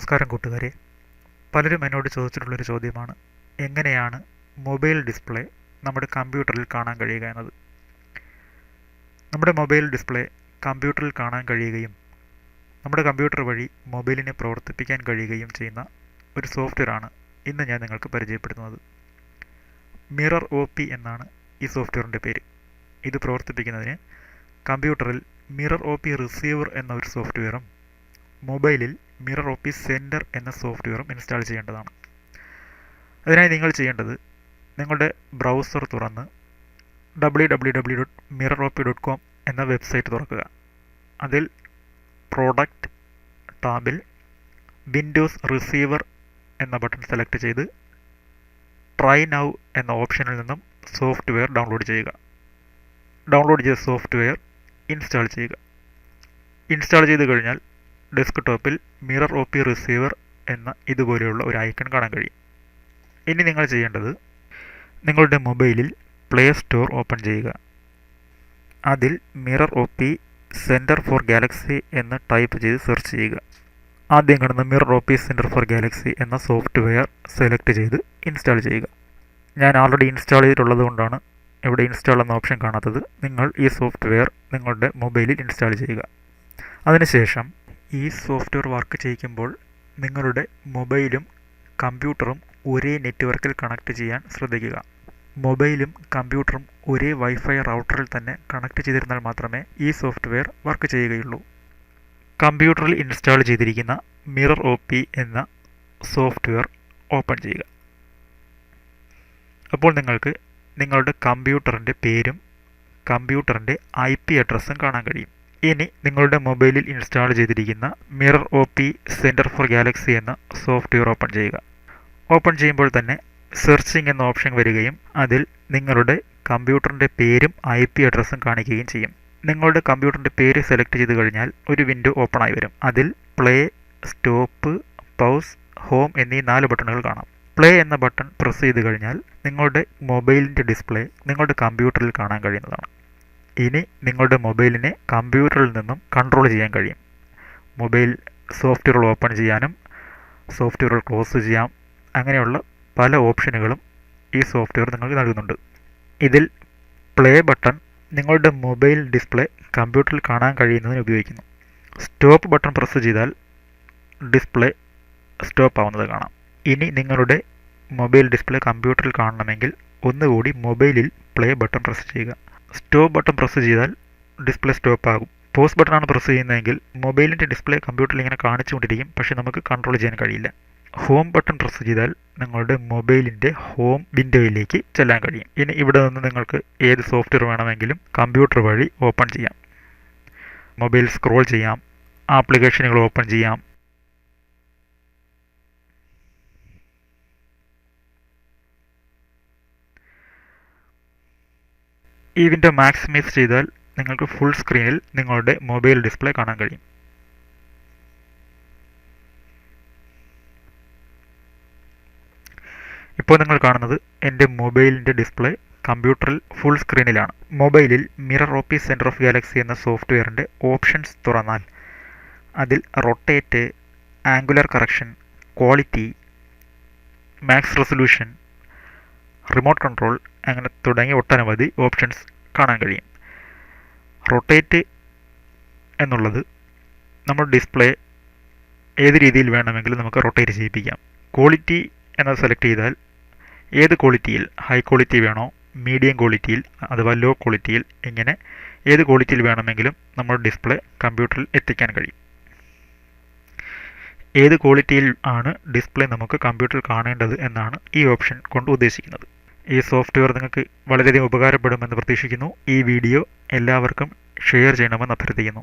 നമസ്കാരം കൂട്ടുകാരെ. പലരും എന്നോട് ചോദിച്ചിട്ടുള്ളൊരു ചോദ്യമാണ്. എങ്ങനെയാണ് മൊബൈൽ ഡിസ്പ്ലേ നമ്മുടെ കമ്പ്യൂട്ടറിൽ കാണാൻ കഴിയുക എന്നത്? നമ്മുടെ മൊബൈൽ ഡിസ്പ്ലേ കമ്പ്യൂട്ടറിൽ കാണാൻ കഴിയുകയും നമ്മുടെ കമ്പ്യൂട്ടർ വഴി മൊബൈലിനെ പ്രവർത്തിപ്പിക്കാൻ കഴിയുകയും ചെയ്യുന്ന ഒരു സോഫ്റ്റ്വെയർ ആണ് ഇന്ന് ഞാൻ നിങ്ങൾക്ക് പരിചയപ്പെടുത്തുന്നത്. മിറർ ഒ പി എന്നാണ് ഈ സോഫ്റ്റ്വെയറിന്റെ പേര്. ഇത് പ്രവർത്തിപ്പിക്കുന്നതിന് കമ്പ്യൂട്ടറിൽ മിറർ ഒ പി റിസീവർ എന്ന ഒരു സോഫ്റ്റ്വെയറും മൊബൈലിൽ മിറർ ഓഫീസ് സെന്റർ എന്ന സോഫ്റ്റ്വെയറും ഇൻസ്റ്റാൾ ചെയ്യേണ്ടതാണ്. അതിനായി നിങ്ങൾ ചെയ്യേണ്ടത് നിങ്ങളുടെ ബ്രൗസർ തുറന്ന് W dot mirror O P dot com എന്ന വെബ്സൈറ്റ് തുറക്കുക. അതിൽ പ്രോഡക്റ്റ് ടാബിൽ വിൻഡോസ് റിസീവർ എന്ന ബട്ടൺ സെലക്ട് ചെയ്ത് ട്രൈ നൗ എന്ന ഓപ്ഷനിൽ നിന്നും സോഫ്റ്റ്വെയർ ഡൗൺലോഡ് ചെയ്യുക. ഡൗൺലോഡ് ചെയ്ത സോഫ്റ്റ്വെയർ ഇൻസ്റ്റാൾ ചെയ്യുക. ഇൻസ്റ്റാൾ ചെയ്ത് കഴിഞ്ഞാൽ ഡെസ്ക്ടോപ്പിൽ മിറർ ഒ പി റിസീവർ എന്ന ഇതുപോലെയുള്ള ഒരു ഐക്കൺ കാണാൻ കഴിയും. ഇനി നിങ്ങൾ ചെയ്യേണ്ടത് നിങ്ങളുടെ മൊബൈലിൽ പ്ലേ സ്റ്റോർ ഓപ്പൺ ചെയ്യുക. അതിൽ mirror O P sender for Galaxy എന്ന് ടൈപ്പ് ചെയ്ത് സെർച്ച് ചെയ്യുക. ആദ്യം കാണുന്ന mirror O P sender for Galaxy എന്ന സോഫ്റ്റ്വെയർ സെലക്ട് ചെയ്ത് ഇൻസ്റ്റാൾ ചെയ്യുക. ഞാൻ ഓൾറെഡി ഇൻസ്റ്റാൾ ചെയ്തിട്ടുള്ളത് കൊണ്ടാണ് ഇവിടെ ഇൻസ്റ്റാൾ എന്ന ഓപ്ഷൻ കാണാത്തത്. നിങ്ങൾ ഈ സോഫ്റ്റ്വെയർ നിങ്ങളുടെ മൊബൈലിൽ ഇൻസ്റ്റാൾ ചെയ്യുക. അതിനുശേഷം ഈ സോഫ്റ്റ്വെയർ വർക്ക് ചെയ്യിക്കുമ്പോൾ നിങ്ങളുടെ മൊബൈലും കമ്പ്യൂട്ടറും ഒരേ നെറ്റ്വർക്കിൽ കണക്ട് ചെയ്യാൻ ശ്രദ്ധിക്കുക. മൊബൈലും കമ്പ്യൂട്ടറും ഒരേ വൈഫൈ റൗട്ടറിൽ തന്നെ കണക്ട് ചെയ്തിരുന്നാൽ മാത്രമേ ഈ സോഫ്റ്റ്വെയർ വർക്ക് ചെയ്യുകയുള്ളൂ. കമ്പ്യൂട്ടറിൽ ഇൻസ്റ്റാൾ ചെയ്തിരിക്കുന്ന മിറർ ഒ പി എന്ന സോഫ്റ്റ്വെയർ ഓപ്പൺ ചെയ്യുക. അപ്പോൾ നിങ്ങൾക്ക് നിങ്ങളുടെ കമ്പ്യൂട്ടറിന്റെ പേരും കമ്പ്യൂട്ടറിന്റെ ഐ പി അഡ്രസ്സും കാണാൻ കഴിയും. ഇനി നിങ്ങളുടെ മൊബൈലിൽ ഇൻസ്റ്റാൾ ചെയ്തിരിക്കുന്ന mirror O P sender for Galaxy എന്ന സോഫ്റ്റ്വെയർ ഓപ്പൺ ചെയ്യുക. ഓപ്പൺ ചെയ്യുമ്പോൾ തന്നെ സെർച്ചിങ് എന്ന ഓപ്ഷൻ വരികയും അതിൽ നിങ്ങളുടെ കമ്പ്യൂട്ടറിന്റെ പേരും ഐ പി അഡ്രസ്സും കാണിക്കുകയും ചെയ്യും. നിങ്ങളുടെ കമ്പ്യൂട്ടറിന്റെ പേര് സെലക്ട് ചെയ്ത് കഴിഞ്ഞാൽ ഒരു വിൻഡോ ഓപ്പൺ ആയി വരും. അതിൽ പ്ലേ സ്റ്റോപ്പ് പൗസ് ഹോം എന്നീ നാല് ബട്ടണുകൾ കാണാം. പ്ലേ എന്ന ബട്ടൺ പ്രസ് ചെയ്ത് കഴിഞ്ഞാൽ നിങ്ങളുടെ മൊബൈലിന്റെ ഡിസ്പ്ലേ നിങ്ങളുടെ കമ്പ്യൂട്ടറിൽ കാണാൻ കഴിയുന്നതാണ്. ഇനി നിങ്ങളുടെ മൊബൈലിനെ കമ്പ്യൂട്ടറിൽ നിന്നും കൺട്രോൾ ചെയ്യാൻ കഴിയും. മൊബൈൽ സോഫ്റ്റ്വെയറുകൾ ഓപ്പൺ ചെയ്യാനും സോഫ്റ്റ്വെയറുകൾ ക്ലോസ് ചെയ്യാം. അങ്ങനെയുള്ള പല ഓപ്ഷനുകളും ഈ സോഫ്റ്റ്വെയർ നിങ്ങൾക്ക് നൽകുന്നുണ്ട്. ഇതിൽ പ്ലേ ബട്ടൺ നിങ്ങളുടെ മൊബൈൽ ഡിസ്പ്ലേ കമ്പ്യൂട്ടറിൽ കാണാൻ കഴിയുന്നതിന് ഉപയോഗിക്കുന്നു. സ്റ്റോപ്പ് ബട്ടൺ പ്രസ് ചെയ്താൽ ഡിസ്പ്ലേ സ്റ്റോപ്പ് ആവുന്നത് കാണാം. ഇനി നിങ്ങളുടെ മൊബൈൽ ഡിസ്പ്ലേ കമ്പ്യൂട്ടറിൽ കാണണമെങ്കിൽ ഒന്നുകൂടി മൊബൈലിൽ പ്ലേ ബട്ടൺ പ്രസ് ചെയ്യുക. സ്റ്റോപ്പ് ബട്ടൺ പ്രസ് ചെയ്താൽ ഡിസ്പ്ലേ സ്റ്റോപ്പ് ആകും. പോസ് ബട്ടണാണ് പ്രസ് ചെയ്യുന്നതെങ്കിൽ മൊബൈലിന്റെ ഡിസ്പ്ലേ കമ്പ്യൂട്ടറിൽ ഇങ്ങനെ കാണിച്ചുകൊണ്ടിരിക്കും പക്ഷേ നമുക്ക് കൺട്രോൾ ചെയ്യാൻ കഴിയില്ല. ഹോം ബട്ടൺ പ്രസ് ചെയ്താൽ നിങ്ങളുടെ മൊബൈലിന്റെ ഹോം വിൻഡോയിലേക്ക് ചെല്ലാൻ കഴിയും. ഇനി ഇവിടെ നിന്ന് നിങ്ങൾക്ക് ഏത് സോഫ്റ്റ്വെയർ വേണമെങ്കിലും കമ്പ്യൂട്ടർ വഴി ഓപ്പൺ ചെയ്യാം. മൊബൈൽ സ്ക്രോൾ ചെയ്യാം. ആപ്ലിക്കേഷനുകൾ ഓപ്പൺ ചെയ്യാം. വിൻഡോ മാക്സിമൈസ് ചെയ്താൽ നിങ്ങൾക്ക് ഫുൾ സ്ക്രീനിൽ നിങ്ങളുടെ മൊബൈൽ ഡിസ്പ്ലേ കാണാൻ കഴിയും. ഇപ്പോൾ നിങ്ങൾ കാണുന്നത് എന്റെ മൊബൈലിന്റെ ഡിസ്പ്ലേ കമ്പ്യൂട്ടറിൽ ഫുൾ സ്ക്രീനിലാണ് മൊബൈലിൽ mirror O P sender of Galaxy എന്ന സോഫ്റ്റ്വെയറിന്റെ ഓപ്ഷൻസ് തുറന്നാൽ അതിൽ rotate angular correction quality max resolution remote control അങ്ങനെ തുടങ്ങി ഒട്ടനവധി ഓപ്ഷൻസ് കാണാൻ കഴിയും. റൊട്ടേറ്റ് എന്നുള്ളത് നമ്മൾ ഡിസ്പ്ലേ ഏത് രീതിയിൽ വേണമെങ്കിലും നമുക്ക് റൊട്ടേറ്റ് ചെയ്യിപ്പിക്കാം. ക്വാളിറ്റി എന്നത് സെലക്ട് ചെയ്താൽ ഏത് ക്വാളിറ്റിയിൽ ഹൈ ക്വാളിറ്റി വേണോ മീഡിയം ക്വാളിറ്റിയിൽ അഥവാ ലോ ക്വാളിറ്റിയിൽ ഇങ്ങനെ ഏത് ക്വാളിറ്റിയിൽ വേണമെങ്കിലും നമ്മൾ ഡിസ്പ്ലേ കമ്പ്യൂട്ടറിൽ എത്തിക്കാൻ കഴിയും. ഏത് ക്വാളിറ്റിയിൽ ആണ് ഡിസ്പ്ലേ നമുക്ക് കമ്പ്യൂട്ടറിൽ കാണേണ്ടത് എന്നാണ് ഈ ഓപ്ഷൻ കൊണ്ട് ഉദ്ദേശിക്കുന്നത്. ഈ സോഫ്റ്റ്വെയർ നിങ്ങൾക്ക് വളരെയധികം ഉപകാരപ്പെടുമെന്ന് പ്രതീക്ഷിക്കുന്നു. ഈ വീഡിയോ എല്ലാവർക്കും ഷെയർ ചെയ്യണമെന്ന് അഭ്യർത്ഥിക്കുന്നു.